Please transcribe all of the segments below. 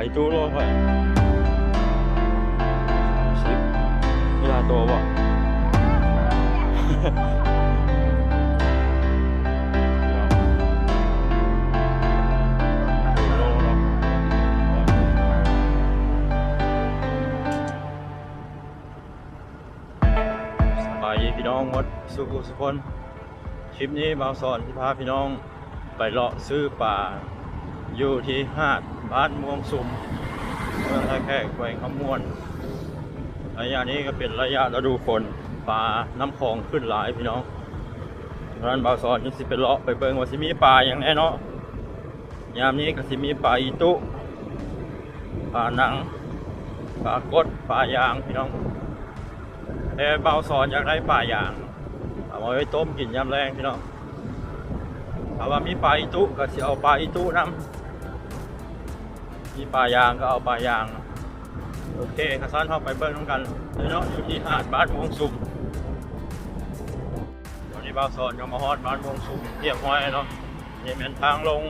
ไปตู้โลกไปสิบเวลาตัวบ่โลเนาะสบายพี่น้องหมดสุขุสุคนคลิปนี้บ่าวสอนที่พาพี่น้องไปเลาะซื้อป่าอยู่ที่หาด บ้านม่วงสุมเมืองท่าแขกแขวงคำม่วน ระยะนี้ก็เป็นระยะฤดูฝนปลาน้ำคลองขึ้นหลายพี่น้องร้านบ่าวสอนยังสิไปเลาะไปเบิ่งว่าสิมีปลาอย่างแน่เนาะยามนี้ก็สิมีปลาอีตุปลาหนังปลากดปลายางพี่น้องแต่บ่าวสอนอยากได้ปลายางเอาไว้ต้มกินยามแรงพี่น้องถ้าว่ามีปลาอีตุก็สิเอาปลาอีตุนำ มีปลายางก็เอาปลายาง โอเคข้าซ้อนเข้าไปเบิ้งน้ำกันเลยเนาะอยู่ที่หาดบ้านวงสุมตอนนี้บ่าวสอนก็มาฮอดบ้านวงสุมเรียบร้อยเนาะนี่เป็นทางลง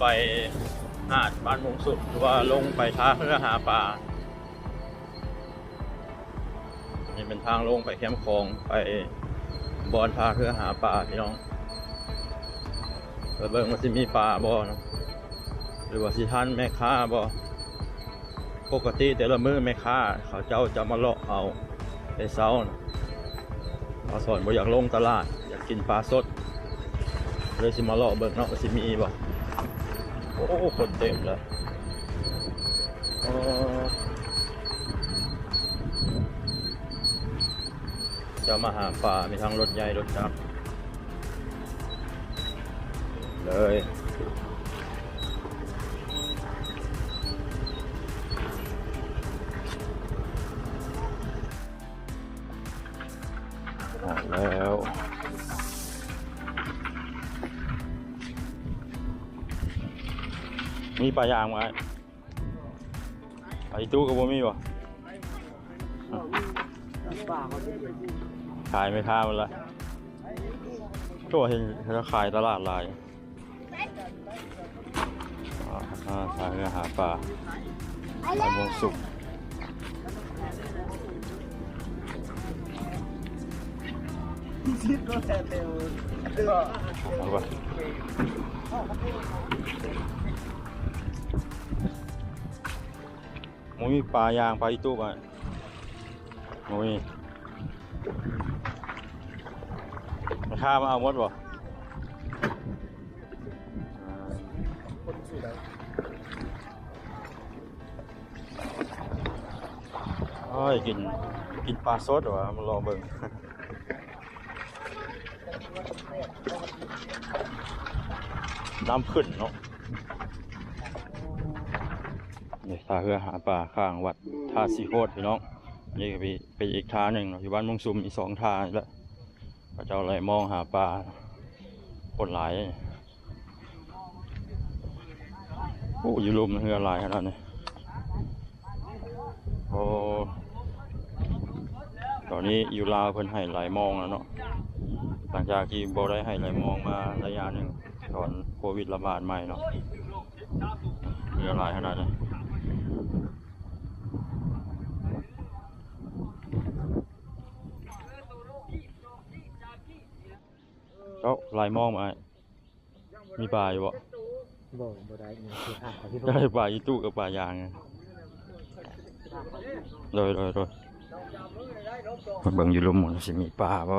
ไปหาดบ้านวงสุมหรือว่าลงไปท่าเพื่อหาปลานี่เป็นทางลงไปแคมป์คลองไปบอนพาเพื่อหาปลาพี่น้องเบิ่งว่าสิมีปลาบ่เนาะ หรือว่าสิทันแม่ค้าบ่ปกติแต่ละมื้อแม่ค้าเขาเจ้าจะมาเลาะเอาในเช้านเอาสอนบ่อยากลงตลาด อยากกินปลาสดเลยสิมาเลาะเบิ่งเนาะสิมีบ่โอ้คนเต็มเลยเออจะมาหาปลามีทั้งรถใหญ่รถจักรเลย ออกแล้วมีปลายางไหมไปตู้กับบ่มีบ่ขายไม่ค้ามันละตัวเห็นเขาขายตลาดลายอ่าอ่าทางเรือหาปลาตำบลสุก เอาไปมมีปลายางปลาอีตู้ไปมมีราคามาเอาหมดบ่โอ้ยกินกินปลาสดเหรอมาลองเบิ่ง น้ำขึ้นเนาะนี่ท่าเรือหาปลาข้างวัดท่าสีโคตรพี่น้องนี่ก็ไปไปอีกท่าหนึ่งอยู่บ้านมงซุมอีกสองท่าแหละพระเจ้าอะไรมองหาปลาคนหลายโอ้อยู่ลุมเรือหลายขนาดนี้โอ้ตอนนี้อยู่ลาวเพิ่นให้หลมองแล้วเนาะ หลังจากที่บ่ได้ให้ไหลมองมาระยะหนึ่งตอนโควิดระบาดใหม่เนาะเหลือหลายขนาดนี้เอ้าไหลมองมาไอ้มีปลาอยู่บ่บ่บ่ได้นี่คืออะขอที่ได้ปลาอีตู้กับปลายางไงโดยโดยโดยมาเบิ่งอยู่ลุมหมดสิมีปลาบ่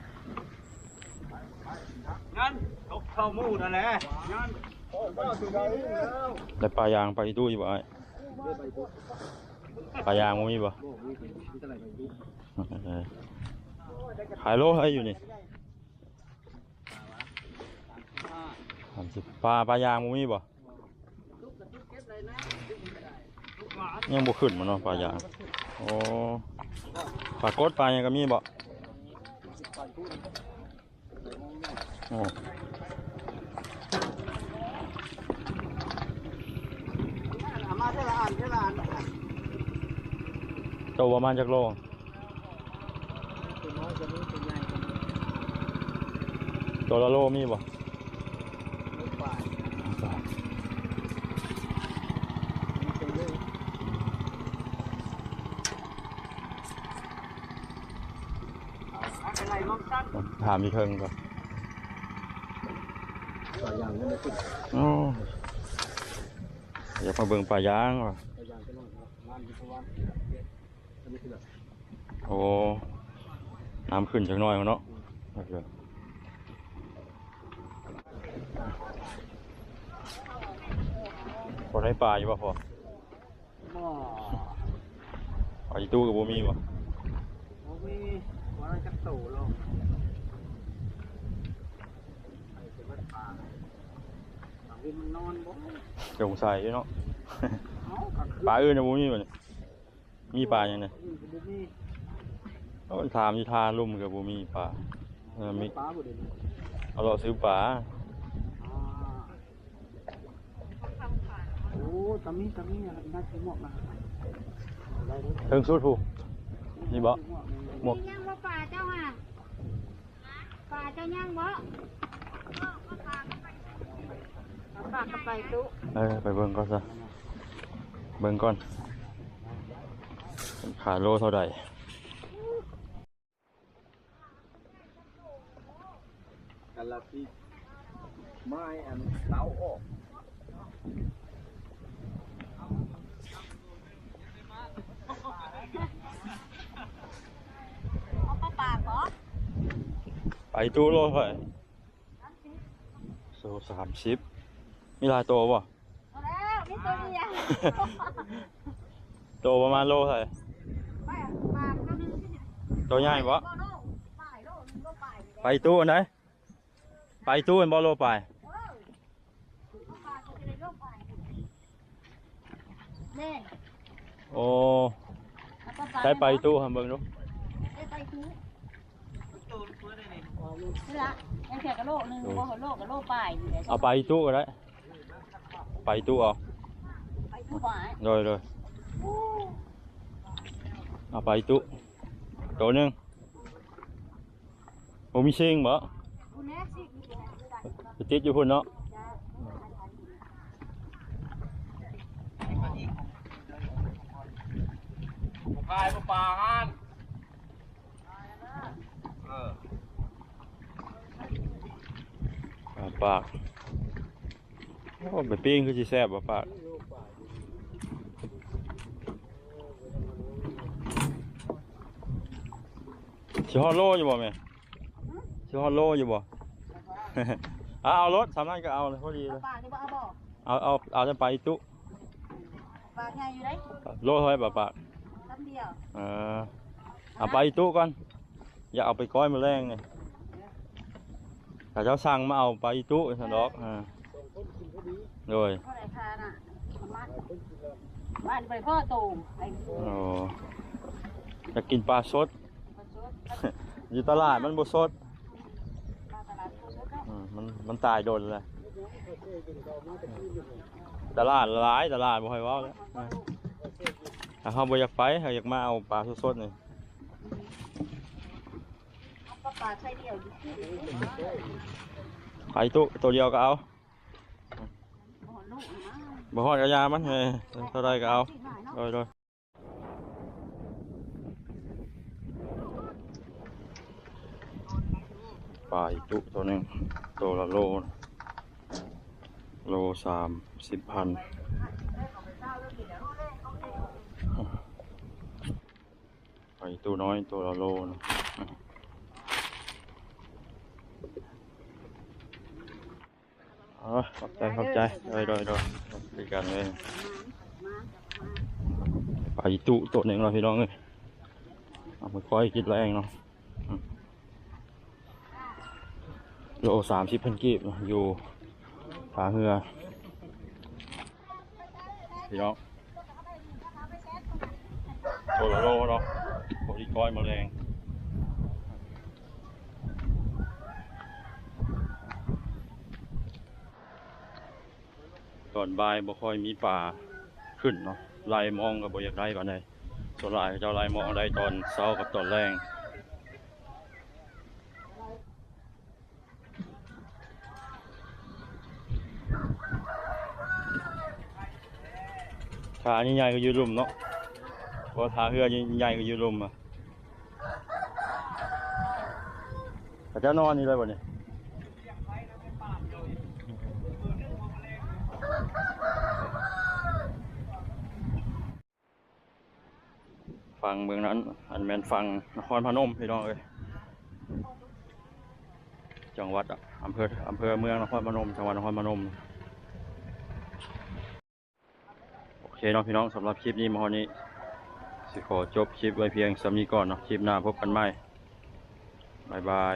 นั่นตกเข้ามูนั่นแหละนั่นได้ปลายางไปดูอยู่บ่ไอ้ปลายางมันมีบ่ขายโลให้อยู่นี่สามสิบปลาปลายางมันมีบ่ยังบุขึ้นมาเนาะปลายางโอ้ปลากดปลายังก็มีบ่ อนพูดโอ้เอามาเท่าละอันเท่าละอันโตประมาณจักโลตัวน้อยตัวนี้ตัวใหญ่ตัวนี้ตัวละโลมีบ่ลูกป่าตัวเล็กอะไรน้องตั้งถามอีกเทิงก่อน ตัวอย่างนี้ไม่ติดโอ้อยากมาเบิ่งปลายางว่ะตัวอย่างจะน้องงานอยู่ประมาณอันนี้คือแบบโอ้น้ำขึ้นจักหน่อยเนาะโอเคพอได้ปลาอยู่บ่พอหม้อปลาอีตู้กับบ่มีบ่โอ้มีว่าเราจะโตลงไอ้เป็นวัดป่า บางทีมันนอนบ่สงสัยอยู่เนาะ เอ้าก็คือปลาอื่นน่ะบ่มีบ่เนี่ยมีปลาอย่างไดอืมก็บ่มีเอาถามอยู่ทาลุ่มกับบ่มีปลาเออมีปลาบ่ได้นี่เอาเราซื้อปลาอ่าโอ้ตามีตามีอะไรน่าสิหมวกนะได้เลยเทิงสุดผู้ นี่บ่ หมวกมีย่างบ่ป่าเจ้าห่ะป่าเจ้าย่างบ่เอาปากเข้าไปตุ๊เออไปเบิ่งก่อนซะเบิ่งก่อนขาโลเท่าใดกันละที่ไม้อันเสาออกเอาปลาปากบ่ไปตู้โลเท่าไหร่โซสามสิบ มีหลายตัวบ่เอาแล้วนี่ตัวเดียวโตประมาณโลเท่าไหร่ไปปากตัวหนึงตัวใหญ่บ่โลโลปลายโลหนึงโลปลายนี่แหละไปตู้อันไหนไปตู้อันบ่โลไปเออเอาปลาตัวจะได้โลปลายแน่โอ้เอาปลาปลาใช้ไปตู้หันเบิ่งดูได้ไปตู้ตูนเพื่อนได้นี่นี่ละยังแค่กะโลหนึงบ่โลกะโลปลายนี่แหละเอาไปตู้ก็ได้ ไปตู้เอาไปตู้ปลายโดยโดยเอาไปตู้ตัวหนึงบ่มีชิงบ่คุณแน่สิมีแต่ให้ได้ไปติดอยู่พุ่นเนาะจ้ากายปลาฮานเออปลาปาก โอ้ไปปิ้งคือสิแซ่บบ่ปากสิฮอดโลอยู่บ่แม่สิฮอดโลอยู่บ่เอาเอารถสามนั้นก็เอาเลยพอดีเลยปลานี่บ่เอาบ่เอาเอาเอาจะไปตุปลาใหญ่อยู่ไหนโลเท่าไหร่ปะปะลำเดียวเออเอาไปตุก่อนอย่าเอาไปก้อยมาแรงไงแต่เจ้าสั่งมาเอาไปตุสันดอกอ่า โดยเท่าไหร่คาน่ะมาบ้านไปพ่อตูมไอ้โอ้อยากกินปลาสดปลาสดอยู่ตลาดมันบ่สดปลาตลาดปลาสดเนาะอืมมันมันตายโดนเลยตลาดหลายตลาดบ่ค่อยเว้าแล้วอ่าถ้าเขาบ่อยากไปเขาอยากมาเอาปลาสดๆนี่เอาปลาปลาใช้เดียวอยู่ที่ไปตุตัวเดียวก็เอาบ่ลูกนะ บ่ฮอดกระยามันเฮ้ยเท่าไรก็เอาสิหน่อยโดยโดยปลาอีกตุตัวนึงตัวละโล โลสามสิบพันปลาอีกตัวน้อยตัวละโลนะ อ๋อขอบใจขอบใจโดยโดยโดยบริการเลยไปตุตัวหนึ่งเราะพี่น้องเอ้ยเอาไปค่อยกินแรงเนาะอืมโลสามสิบพันกีบเนาะอยู่ผาเหือพี่น้องโทรโลเนาะโคดิก้อยแมลง อนบ่ายบ่ค่อยมีป่าขึ้นเนาะไล่มองกับบ่อยากได้ปานใดส่วนลายเจ้าไล่มองได้ตอนเช้ากับตอนแรงขาใหญ่ก็อยู่รุมเนาะพอทาเรือใหญ่ก็อยู่รุมอะเขาเจ้านอนนี่เลยบ่เนี่ย ฟังเมืองนั้น อันแมนฟังนครพนมพี่น้องเอ้ยจังหวัดอะอำเภออำเภอเมืองนครพนมจังหวัดนครพนมโอเคเนาะพี่น้องสำหรับคลิปนี้มาวันนี้สิขอจบคลิปไว้เพียงสำนี้ก่อนเนาะคลิปหน้าพบกันใหม่บายบาย